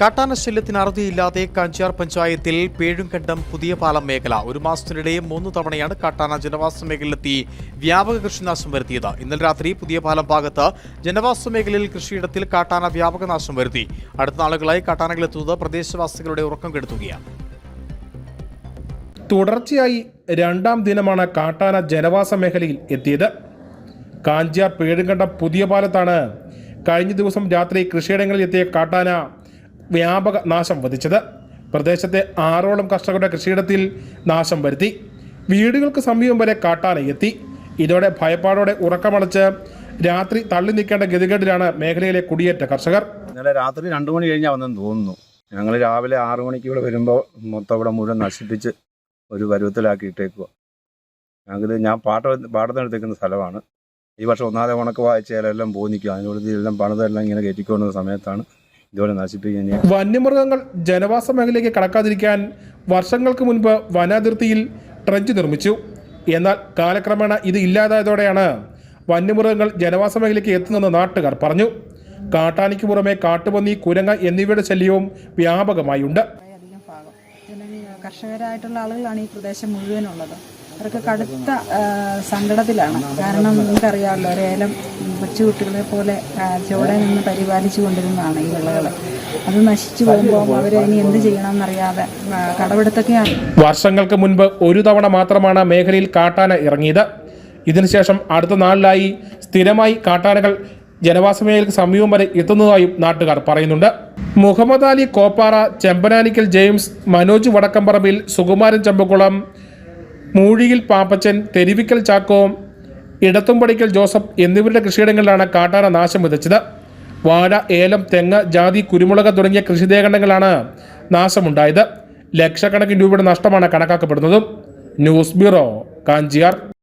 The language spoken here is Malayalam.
കാട്ടാന ശല്യത്തിന് അറുതിയില്ലാതെ കാഞ്ചിയാർ പഞ്ചായത്തിൽ പേഴുംകണ്ടം പുതിയ പാലം മേഖല. ഒരു മാസത്തിനിടെ മൂന്ന് തവണയാണ് കാട്ടാന ജനവാസ മേഖലയിലെത്തി വ്യാപക കൃഷിനാശം വരുത്തിയത്. ഇന്നലെ രാത്രി പുതിയ പാലം ഭാഗത്ത് ജനവാസ മേഖലയിൽ കൃഷിയിടത്തിൽ കാട്ടാന വ്യാപക നാശം വരുത്തി. അടുത്ത നാളുകളായി കാട്ടാനകളെത്തുന്നത് പ്രദേശവാസികളുടെ ഉറക്കം കെടുത്തുകയാണ്. തുടർച്ചയായി രണ്ടാം ദിനമാണ് കാട്ടാന ജനവാസ മേഖലയിൽ എത്തിയത്. കാഞ്ചിയാർ പേഴുംകണ്ടം പുതിയ പാലത്താണ് കഴിഞ്ഞ ദിവസം രാത്രി കൃഷിയിടങ്ങളിൽ എത്തിയ കാട്ടാന വ്യാപക നാശം വധിച്ചത്. പ്രദേശത്തെ ആറോളം കർഷകരുടെ കൃഷിയിടത്തിൽ നാശം വരുത്തി. വീടുകൾക്ക് സമീപം വരെ കാട്ടാനയെത്തി ഇതോടെ ഭയപ്പാടോടെ ഉറക്കമടച്ച് രാത്രി തള്ളി നിൽക്കേണ്ട ഗതികേടിലാണ് മേഖലയിലെ കുടിയേറ്റ കർഷകർ. ഇന്നലെ രാത്രി രണ്ടു മണി കഴിഞ്ഞാൽ വന്നെന്ന് തോന്നുന്നു. ഞങ്ങൾ രാവിലെ ആറു മണിക്ക് ഇവിടെ വരുമ്പോൾ മൊത്തം ഇവിടെ മുഴുവൻ നശിപ്പിച്ച് ഒരു പരുവത്തിലാക്കി ഇട്ടേക്കുക ഞങ്ങൾക്ക് ഞാൻ പാട്ട പാടത്തിനെടുത്തേക്കുന്ന സ്ഥലമാണ്. ഈ വർഷം ഒന്നാമത്തെ ഉണക്ക് വായിച്ചാലെല്ലാം പോന്നിക്കുക അതിനോട് എല്ലാം പണിതെല്ലാം ഇങ്ങനെ കയറ്റിക്കൊണ്ടുന്ന സമയത്താണ് ഇതുപോലെ നശിപ്പിക്കുന്നത് വന്യമൃഗങ്ങൾ ജനവാസ മേഖലയിലേക്ക് കടക്കാതിരിക്കാൻ വർഷങ്ങൾക്ക് മുൻപ് വനാതിർത്തിയിൽ ട്രഞ്ച് നിർമ്മിച്ചു. എന്നാൽ കാലക്രമേണ ഇത് ഇല്ലാതായതോടെയാണ് വന്യമൃഗങ്ങൾ ജനവാസ മേഖലയ്ക്ക് എത്തുന്നതെന്ന് നാട്ടുകാർ പറഞ്ഞു. കാട്ടാനിക്ക് പുറമെ കാട്ടുപന്നി കുരങ്ങ എന്നിവയുടെ ശല്യവും വ്യാപകമായുണ്ട്. കർഷകരായിട്ടുള്ള ആളുകളാണ് ഈ പ്രദേശം മുഴുവനുള്ളത്. അവർക്ക് കടുത്ത സങ്കടത്തിലാണ്. കാരണം നിങ്ങൾക്കറിയാമല്ലോ ഒരേലം കൊച്ചുകുട്ടികളെ പോലെ ചുവടെ നിന്ന് പരിപാലിച്ചു കൊണ്ടിരുന്നതാണ് ഈ വിളകൾ അത് നശിച്ചു പോകുമ്പോൾ അവർ ഇനി എന്ത് ചെയ്യണമെന്നറിയാതെ ആ, കടമെടുത്തൊക്കെയാണ്. വർഷങ്ങൾക്ക് മുൻപ് ഒരു തവണ മാത്രമാണ് മേഖലയിൽ കാട്ടാന ഇറങ്ങിയത്. ഇതിനുശേഷം അടുത്ത നാളിലായി സ്ഥിരമായി കാട്ടാനകൾ ജനവാസ മേഖലയ്ക്ക് സമീപം വരെ എത്തുന്നതായും നാട്ടുകാർ പറയുന്നുണ്ട്. മുഹമ്മദ് അലി കോപ്പാറ ചെമ്പനാനിക്കൽ ജെയിംസ് മനോജ് വടക്കമ്പറമ്പിൽ സുകുമാരൻ ചമ്പക്കുളം മൂഴിയിൽ പാപ്പച്ചൻ തെരുവിക്കൽ ചാക്കോ ഇടത്തുംപടിക്കൽ ജോസഫ് എന്നിവരുടെ കൃഷിയിടങ്ങളിലാണ് കാട്ടാന നാശം വിതച്ചത്. വാഴ ഏലം തെങ്ങ് ജാതി കുരുമുളക് തുടങ്ങിയ കൃഷിദേഖണ്ഡങ്ങളാണ് നാശമുണ്ടായത്. ലക്ഷക്കണക്കിന് രൂപയുടെ നഷ്ടമാണ് കണക്കാക്കപ്പെടുന്നതും. News bureau Kanchiyar.